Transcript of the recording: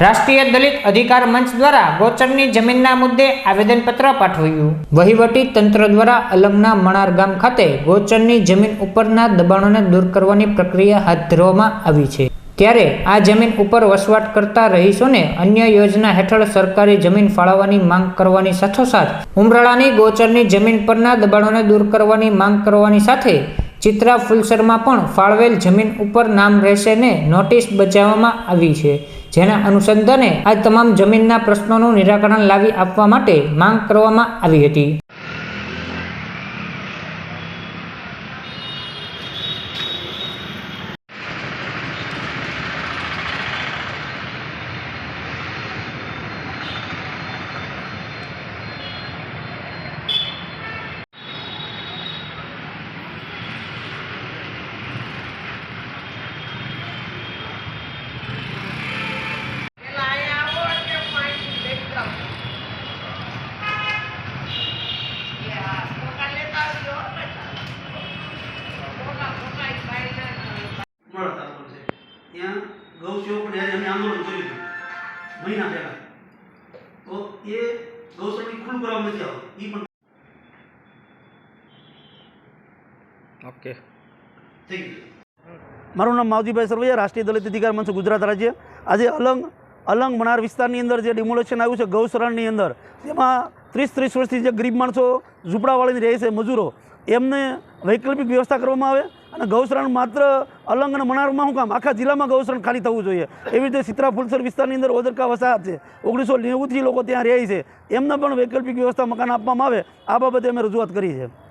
રાષ્ટ્રીય દલિત અધિકાર મંચ દ્વારા ગોચરની જમીનના મુદ્દે આવેદનપત્ર પાઠવ્યું. વહીવટી તંત્ર દ્વારા અલંગના મણાર ગામ ખાતે ગોચરની જમીન ઉપરના દબાણોને દૂર કરવાની પ્રક્રિયા હાથ ધરવામાં આવી છે. ત્યારે આ જમીન ઉપર વસવાટ કરતા રહીશોને અન્ય યોજના હેઠળ સરકારી જમીન ફાળવવાની માંગ કરવાની સાથોસાથ ઉમરાળાની ગોચરની જમીન પરના દબાણોને દૂર કરવાની માંગ કરવાની સાથે ચિત્રા ફુલસરમાં પણ ફાળવેલ જમીન ઉપર નામ રહેશે ને નોટિસ બજાવવામાં આવી છે. જેના અનુસંધાને આ તમામ જમીનના પ્રશ્નોનું નિરાકરણ લાવી આપવા માટે માંગ કરવામાં આવી હતી. ત્યાં ગૌસેવકોને આજે અમે આંદોલન કર્યું હતું મહિના પહેલા. તો એ ગૌશાળાની ખુલ્લું કરવામાં નથી આવતું. એ પણ ઓકે. થઈ ગયું. મારું નામ માવજીભાઈ સરવૈયા રાષ્ટ્રીય દલિત અધિકાર મંચ ગુજરાત રાજ્ય. આજે અલંગ અલંગ મણાર વિસ્તારની અંદર જે ડિમોલેશન આવ્યું છે ગૌશરણની અંદર તેમાં ત્રીસ ત્રીસ વર્ષથી જે ગરીબ માણસો ઝૂંપડાવાળીને રહે છે મજૂરો એમને વૈકલ્પિક વ્યવસ્થા કરવામાં આવે. અને ગૌશરણ માત્ર અલંગ અને મણારમાં શું કામ? આખા જિલ્લામાં ગૌશરણ ખાલી થવું જોઈએ. એવી રીતે સિત્રા ફુલસર વિસ્તારની અંદર ઓદરકા વસાહત છે. ઓગણીસો નેવુંથી લોકો ત્યાં રહે છે. એમને પણ વૈકલ્પિક વ્યવસ્થા મકાન આપવામાં આવે. આ બાબતે અમે રજૂઆત કરી છે.